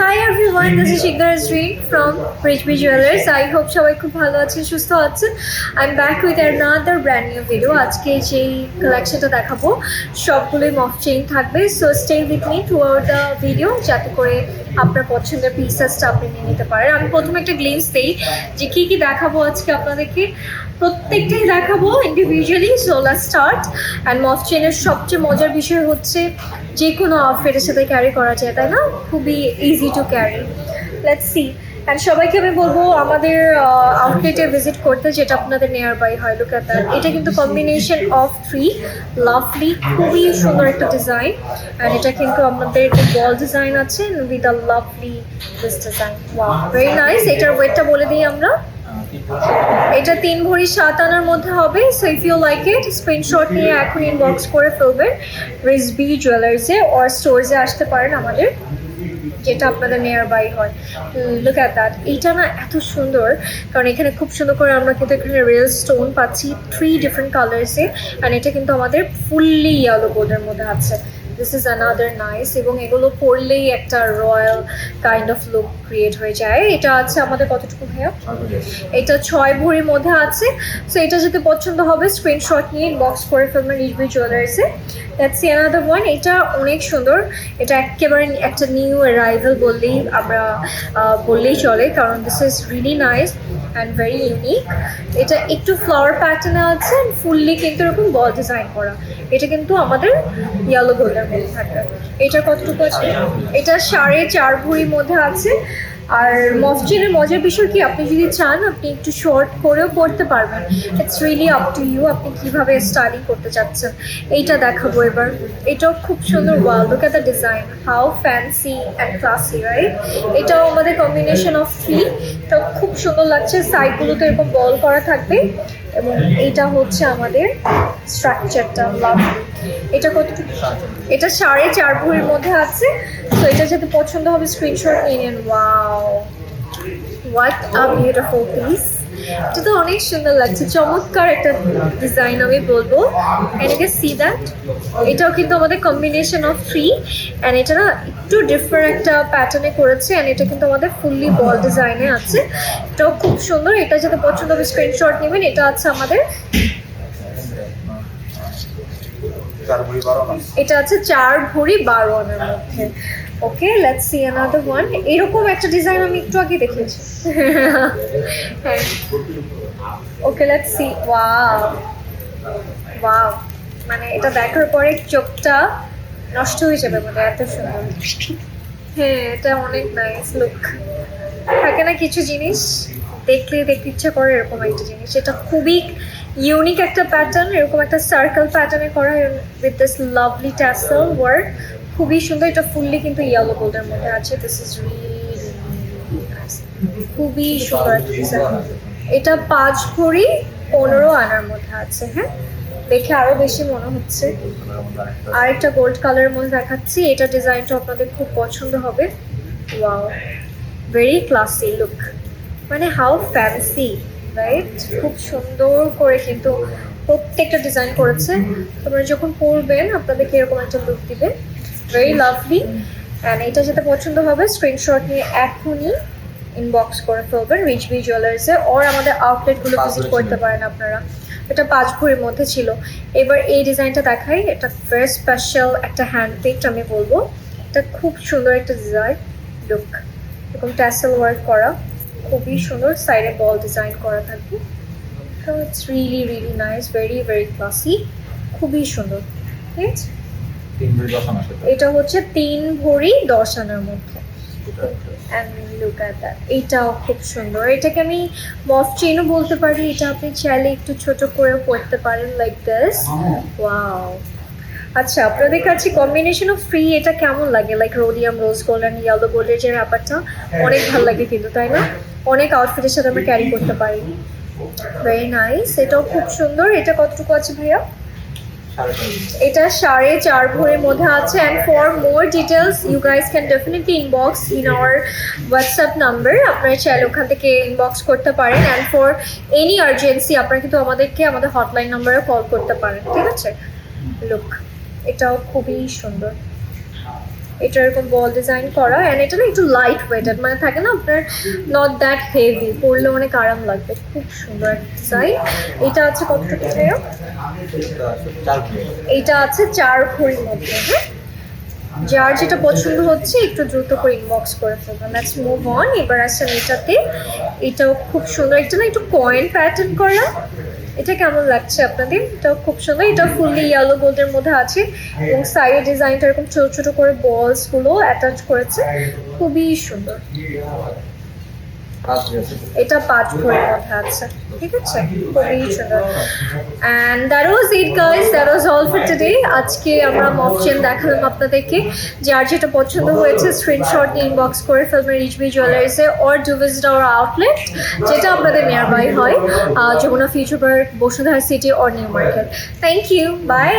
Hi everyone this is Shikdar street from রিচবি jewellers I hope সবাই খুব ভালো আছেন, সুস্থ আছেন। I am back with another brand new video আজকে যেই কালেকশনটা দেখাবো, সবগুলোই মফ চেইন থাকবে। So stay with me throughout the video যাতে করে আপনার পছন্দের পিসেসটা আপনি নিয়ে নিতে পারেন। আমি প্রথমে একটা গ্লিমস দিই যে কী কী দেখাবো আজকে আপনাদেরকে। প্রত্যেকটাই দেখাবো ইন্ডিভিজুয়ালি সোলা স্টার্ট অ্যান্ড মফ চেনের সবচেয়ে মজার বিষয় হচ্ছে যে কোনো আউটফিটের সাথে ক্যারি করা যায়, তাই না? খুবই easy to carry let's see and সবাইকে আমি বলব, আমাদের আউটলেটে ভিজিট করতে যেটা আপনাদের নিয়ার বাই হয় লুক অ্যাট দ্যাট এটা কিন্তু কম্বিনেশন অফ থ্রি লাভলি খুবই সুন্দর একটা ডিজাইন অ্যান্ড এটা কিন্তু আমাদের বল ডিজাইন আছে with a lovely this design wow very nice এটার ওয়েটটা বলে দিই আমরা। এটা তিন ভরি সাত আনার মধ্যে হবে so if you like it screenshot নিয়ে এখন ইনবক্স করে ফেলবেন রিসবি জুয়েলার্সে অর স্টোরসে আসতে পারেন আমাদের, যেটা আপনাদের নিয়ার বাই হয় লুক অ্যাট দ্যাট এইটা না এত সুন্দর, কারণ এখানে খুব সুন্দর করে আমরা কিন্তু এখানে রিয়েল স্টোন পাচ্ছি থ্রি ডিফারেন্ট কালার্সে অ্যান্ড এটা কিন্তু আমাদের ফুললি ইয়েলো গোল্ডের মধ্যে আছে। দিস ইজ অ্যানাদার নাইস এবং এগুলো পরলেই একটা royal kind of look create হয়ে যায়। এটা আছে আমাদের কতটুকু ভাইয়া? এটা ছয় ভরির মধ্যে আছে। সো এটা যদি পছন্দ হবে স্ক্রিনশট নিয়ে বক্স করে ফেলবেন রিজবি জুয়েলার্সে দ্যাটস অ্যানাদার ওয়ান এটা অনেক সুন্দর। এটা একেবারে একটা নিউ অ্যারাইভেল বললেই আমরা বললেই চলে কারণ this is really nice and very unique এটা একটু ফ্লাওয়ার প্যাটার্নে আছে ফুললি কিন্তু এরকম বল ডিজাইন করা। এটা কিন্তু আমাদের ইয়েলো গোল্ডের মধ্যে থাকবে এটা কতটুকু আছে? এটা সাড়ে চার ভরির মধ্যে আছে। আর মফজিনের মজার বিষয় কি? আপনি যদি চান আপনি একটু শর্ট করেও পড়তে পারবেন। It's really up to you আপনি কীভাবে স্টাডি করতে চাচ্ছেন। এইটা দেখাবো এবার। এটাও খুব সুন্দর wow look at the design how fancy and classy right এটাও আমাদের কম্বিনেশন অফ থ্রি এটা খুব সুন্দর লাগছে। সাইডগুলোতে এরকম বল করা থাকবে। এবং এইটা হচ্ছে আমাদের স্ট্রাকচারটা লাভ এটা কতটুকু? এটা সাড়ে চার ভরির মধ্যে আছে। তো এটা যাতে পছন্দ হবে স্ক্রিনশট নিয়ে নেন। Wow what a beautiful piece এটা তো অনেক সুন্দর লাগছে। চমৎকার একটা ডিজাইন আমি বলব। এটাকে সি দ্যাট এটাও কিন্তু আমাদের কম্বিনেশন অফ থ্রি অ্যান্ড এটা না একটু ডিফারেন্ট একটা প্যাটার্নে করেছে। অ্যান্ড এটা কিন্তু আমাদের ফুললি বল ডিজাইনে আছে। এটাও খুব সুন্দর। এটা যাতে পছন্দ হবে স্ক্রিনশট নেবেন। এটা আছে আমাদের এটা আছে চার ভরি বারো আনার মধ্যে। Okay let's see another one এরকম একটা ডিজাইন আমি একটু আগে দেখেছি okay let's see wow wow মানে এটা দেখার পরে চোখটা নষ্ট হয়ে যাবে মানে এত সুন্দর। হ্যাঁ এটা অনেক নাইস লুক থাকে না কিছু জিনিস? দেখলে দেখতে ইচ্ছা করে এরকম একটা জিনিস। এটা খুবই ইউনিক একটা প্যাটার্ন এরকম একটা সার্কেল প্যাটার্নে করা with this lovely tassel work খুবই সুন্দর, এটা ফুললি কিন্তু ইয়েলো গোল্ডের মধ্যে আছে। দিস ইজ খুবই সুন্দর। এটা পাঁচ ভরি পনেরো আনার মধ্যে আছে হ্যাঁ? দেখে আরও বেশি মনে হচ্ছে। আর একটা গোল্ড কালারের মধ্যে দেখাচ্ছি। এটা ডিজাইনটা আপনাদের খুব পছন্দ হবে। ওয়াও ভেরি ক্লাসি লুক মানে হাউ ফ্যান্সি রাইট খুব সুন্দর করে কিন্তু প্রত্যেকটা ডিজাইন করেছে। তোমরা যখন পরবেন আপনাদেরকে এরকম একটা লুক দিবে? ভেরি লাভলি অ্যান্ড এটা যেটা পছন্দ হবে স্ক্রিনশট নিয়ে এখনই ইনবক্স করে ফেলবেন। রিচবি জুয়েলার্সে ওর আমাদের আউটলেটগুলো ভিজিট করতে পারেন আপনারা। এটা পাঁচ ভরির মধ্যে ছিল। এবার এই ডিজাইনটা দেখাই। এটা ভেরি স্পেশাল একটা হ্যান্ড পিকড আমি বলব। এটা খুব সুন্দর একটা ডিজাইন লুক এরকম ট্যাসেল ওয়ার্ক করা। খুবই সুন্দর সাইডে বল ডিজাইন করা থাকবে। It's really really nice very very classy খুবই সুন্দর। ঠিক আছে? এটা হচ্ছে তিন ভরি দশ আনার মধ্যে। এইটাও খুব সুন্দর। এটাকে আমি মফ চেনও বলতে পারি। এটা আপনি চাইলে একটু ছোট করে পড়তে পারেন লাইক দিস ওয়াও আচ্ছা আপনাদের কাছে কম্বিনেশন অফ ফ্রি এটা কেমন লাগে? Like rhodium rose gold and yellow গোল্ডের যে ব্যাপারটা অনেক ভালো লাগে কিন্তু তাই না? অনেক আউটফিটের সাথে আমরা ক্যারি করতে পারি। ভেরি নাইস এটাও খুব সুন্দর। এটা কতটুকু আছে ভাইয়া? এটা সাড়ে চার ভরির মধ্যে আছে and for more details you guys can definitely inbox in our WhatsApp number আপনারা চাইলে ওখান থেকে ইনবক্স করতে পারেন অ্যান্ড ফর এনি আর্জেন্সি আপনারা কিন্তু আমাদেরকে আমাদের হটলাইন নাম্বারে কল করতে পারেন, ঠিক আছে? লুক এটাও খুবই সুন্দর। এটা এরকম বল ডিজাইন করা অ্যান্ড এটা না একটু লাইট ওয়েটেড মানে থাকে না আপনার নট দ্যাট হেভি পরলে অনেক আরাম লাগবে, খুব সুন্দর একটা ডিজাইন এটা আছে কত টাকা ভাইয়া? এইটা আছে চার ভরির মধ্যে হ্যাঁ? যার যেটা পছন্দ হচ্ছে, একটু দ্রুত করে ইনবক্স করে ফেলবেন। লেটস মুভ অন এবার আসছেন এটাতে। এটাও খুব সুন্দর একটা না একটু কয়েন প্যাটার্ন করা। এটা কেমন লাগছে আপনাদের? এটা খুব সুন্দর। এটা ফুললি ইয়েলো গোল্ডের মধ্যে আছে এবং সাইডে ডিজাইনটা এরকম ছোট ছোট করে বলসগুলো অ্যাটাচ করেছে। খুবই সুন্দর। এটা পাঁচ ভরির মধ্যে আছে। ঠিক আছে? খুবই সুন্দর। And that was it guys that was all for today আজকে আমরা মক চেন দেখালাম আপনাদেরকে। যার যেটা পছন্দ হয়েছে স্ক্রিনশট নিয়ে ইনবক্স করে ফেলবেন রিচবি জুয়েলার্সে or do visit our outlet যেটা আপনাদের নিয়ার বাই হয় Jamuna future park Bashundhara city or new market thank you bye